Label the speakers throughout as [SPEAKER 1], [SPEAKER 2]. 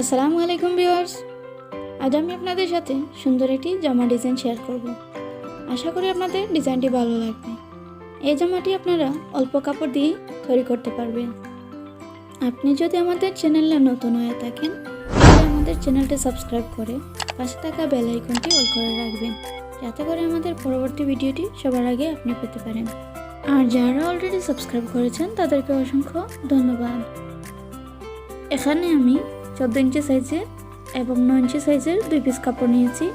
[SPEAKER 1] আসসালামু আলাইকুম ভিউয়ার্স। আজ আমি আপনাদের সাথে সুন্দর একটি জামা ডিজাইন শেয়ার করব। আশা করি আপনাদের ডিজাইনটি ভালো লাগবে। এই জামাটি আপনারা অল্প কাপড় দিয়ে তৈরি করতে পারবেন। আপনি যদি আমাদের চ্যানেলে নতুন হয়ে থাকেন, তাহলে আমাদের চ্যানেলটি সাবস্ক্রাইব করে পাশে থাকা বেল আইকনটি অল করে রাখবেন। যাতে করে আমাদের পরবর্তী ভিডিওটি সবার আগে আপনি পেতে পারেন। আর যারা অলরেডি সাবস্ক্রাইব করেছেন, তাদেরকে অসংখ্য ধন্যবাদ। এখানে আমি চোদ্দ ইঞ্চি সাইজের এবং নয় ইঞ্চি সাইজের দুই পিস কাপড় নিয়েছি।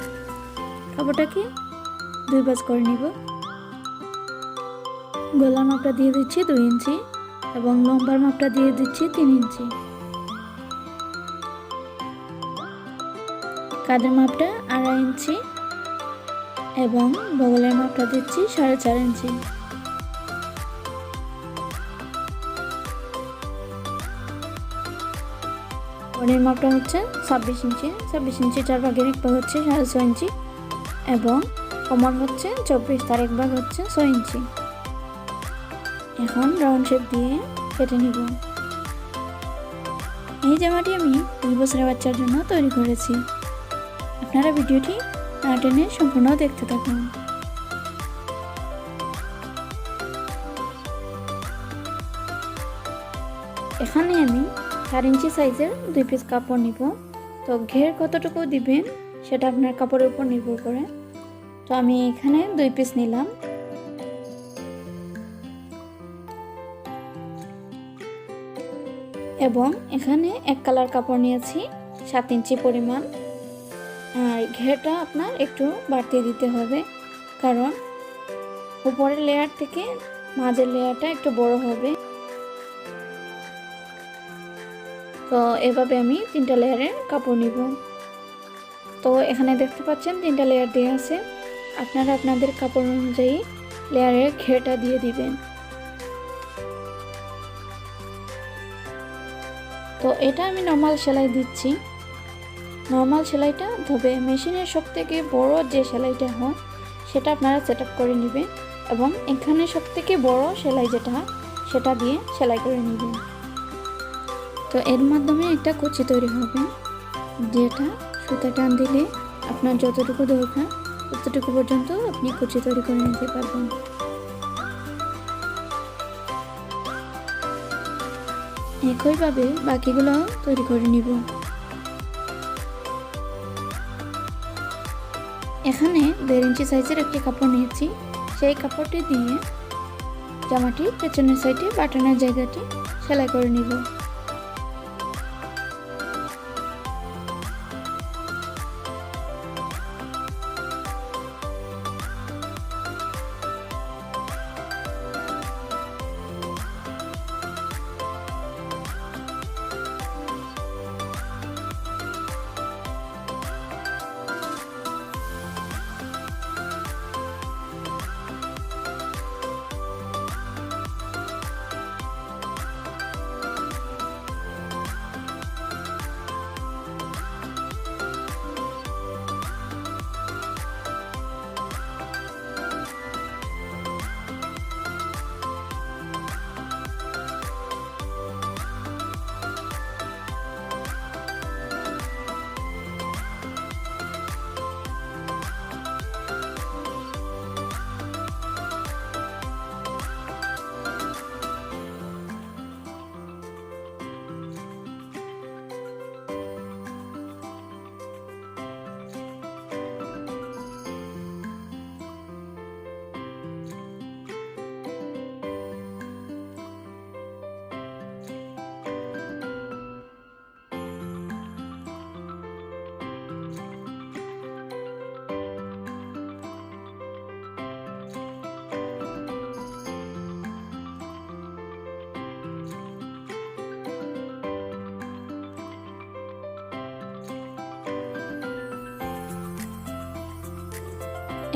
[SPEAKER 1] কাপড়টাকে দুই বাজ করে নিব। গলার মাপটা দিয়ে দিচ্ছি দুই ইঞ্চি এবং লম্বার মাপটা দিয়ে দিচ্ছি তিন ইঞ্চি। কাদের মাপটা আড়াই ইঞ্চি এবং বগলের মাপটা দিচ্ছি সাড়ে চার ইঞ্চি। বডির মাপটা হচ্ছে ছাব্বিশ ইঞ্চি। ছাব্বিশ ইঞ্চি চার ভাগের এক ভাগ হচ্ছে সাড়ে ছয় ইঞ্চি এবং কোমর হচ্ছে চব্বিশ, তার এক ভাগ হচ্ছে ছয় ইঞ্চি। এখন রাউন্ড শেপ দিয়ে কেটে নিব। এই জামাটি আমি দুই বছরের বাচ্চার জন্য তৈরি করেছি। আপনারা ভিডিওটি না টেনে সম্পূর্ণ দেখতে থাকুন। এখানে আমি চার ইঞ্চি সাইজের দুই পিস কাপড় নিব। তো ঘের কতটুকু দিবেন সেটা আপনার কাপড়ের উপর নির্ভর করে। তো আমি এখানে দুই পিস নিলাম। এবং এখানে এক কালার কাপড় নিয়েছি, সাত ইঞ্চি পরিমাণ। আর ঘেরটা আপনার একটু বাড়তে দিতে হবে, কারণ উপরের লেয়ার থেকে মাঝের লেয়ারটা একটু বড় হবে। তো এভাবে আমি তিনটা লেয়ারের কাপড় নিব। তো এখানে দেখতে পাচ্ছেন তিনটা লেয়ার দেওয়া আছে। আপনারা আপনাদের কাপড় অনুযায়ী লেয়ারের ঘেরটা দিয়ে দিবেন। তো এটা আমি নর্মাল সেলাই দিচ্ছি। নর্মাল সেলাইটা তবে মেশিনের সব থেকে বড় যে সেলাইটা হয়, সেটা আপনারা সেট করে নেবেন এবং এখানে সব থেকে বড় সেলাই যেটা, সেটা দিয়ে সেলাই করে নেবেন। তো এর মাধ্যমে একটা কুচি তৈরি হবে। যেটা সুতা টান দিলে আপনার যতটুকু দরকার, ততটুকু পর্যন্ত আপনি কুচি তৈরি করে নিতে পারবেন। একইভাবে বাকিগুলো তৈরি করে নিব। এখানে দেড় ইঞ্চি সাইজের একটি কাপড় নিয়েছি। সেই কাপড়টি দিয়ে জামাটির পেছনের সাইডে বাটনের জায়গাটি সেলাই করে নিব।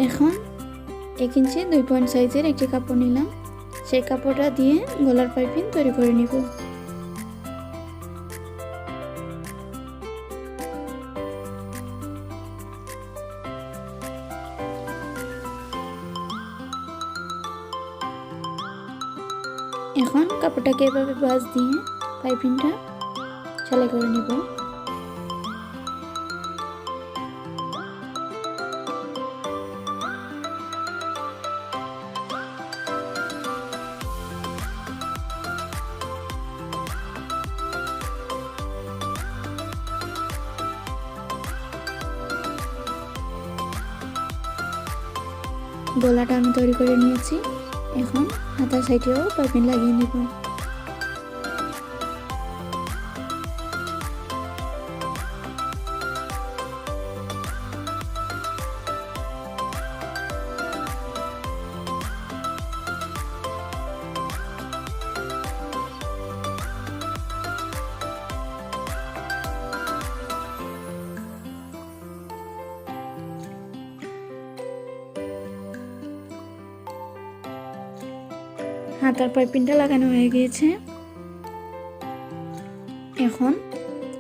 [SPEAKER 1] এখন এক ইঞ্চি দুই পয়েন্ট সাইজের একটি কাপড় নিলাম। সেই কাপড়টা দিয়ে গলার পাইপিং তৈরি করে নিব। এখন কাপড়টাকে এভাবে বাস দিয়ে পাইপিংটা সেলাই করে নিব। গলাটা আমি তৈরি করে নিয়েছি। এখন হাতার সাইডেও পাইপিং লাগিয়ে নেব। হাতার পাইপিংটা লাগানো হয়ে গিয়েছে। এখন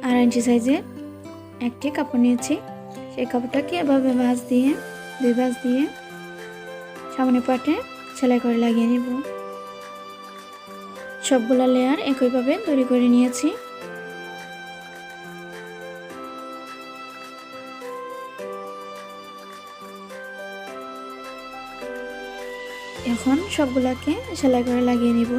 [SPEAKER 1] আড়াই ইঞ্চি সাইজের একটি কাপড় নিয়েছি। সেই কাপড়টাকে এভাবে ভাঁজ দিয়ে, দুই ভাঁজ দিয়ে সামনে পাটে সেলাই করে লাগিয়ে নেব। সবগুলা লেয়ার একইভাবে তৈরি করে নিয়েছি। এখন সবগুলাকে সেলাই করে লাগিয়ে নিব।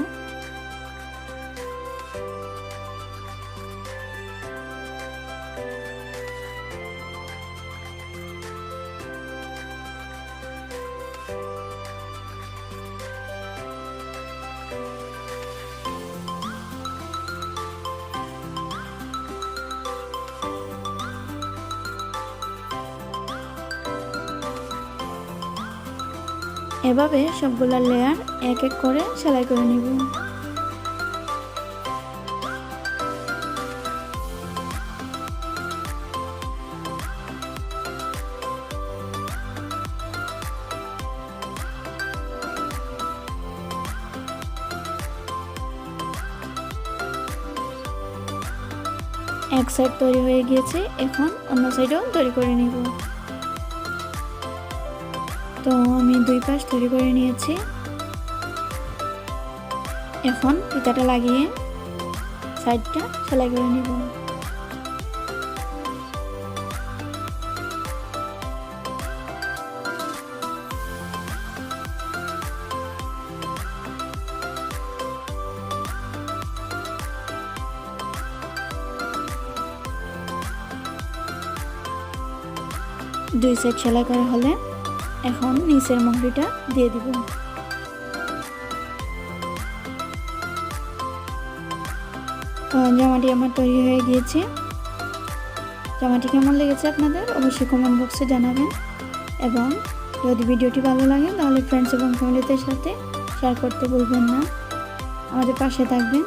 [SPEAKER 1] এভাবে সবগুলা লেয়ার এক এক করে সেলাই করে নিব। এক সাইড তৈরি হয়ে গিয়েছে, এখন অন্য সাইডও তৈরি করে নিব। তো আমি দুই পাশ তৈরি করে নিয়েছি। এখন ফিতাটা লাগিয়ে সাইডটা সেলাই করে নিব। দুই সাইড সেলাই করা হলে এখন নিচের মুহুরিটা দিয়ে দিব। জামাটি আমার তৈরি হয়ে গিয়েছে। জামাটি কেমন লেগেছে আপনাদের অবশ্যই কমেন্ট বক্সে জানাবেন। এবং যদি ভিডিওটি ভালো লাগে তাহলে ফ্রেন্ডস এবং ফ্যামিলিদের সাথে শেয়ার করতে ভুলবেন না। আমাদের পাশে থাকবেন।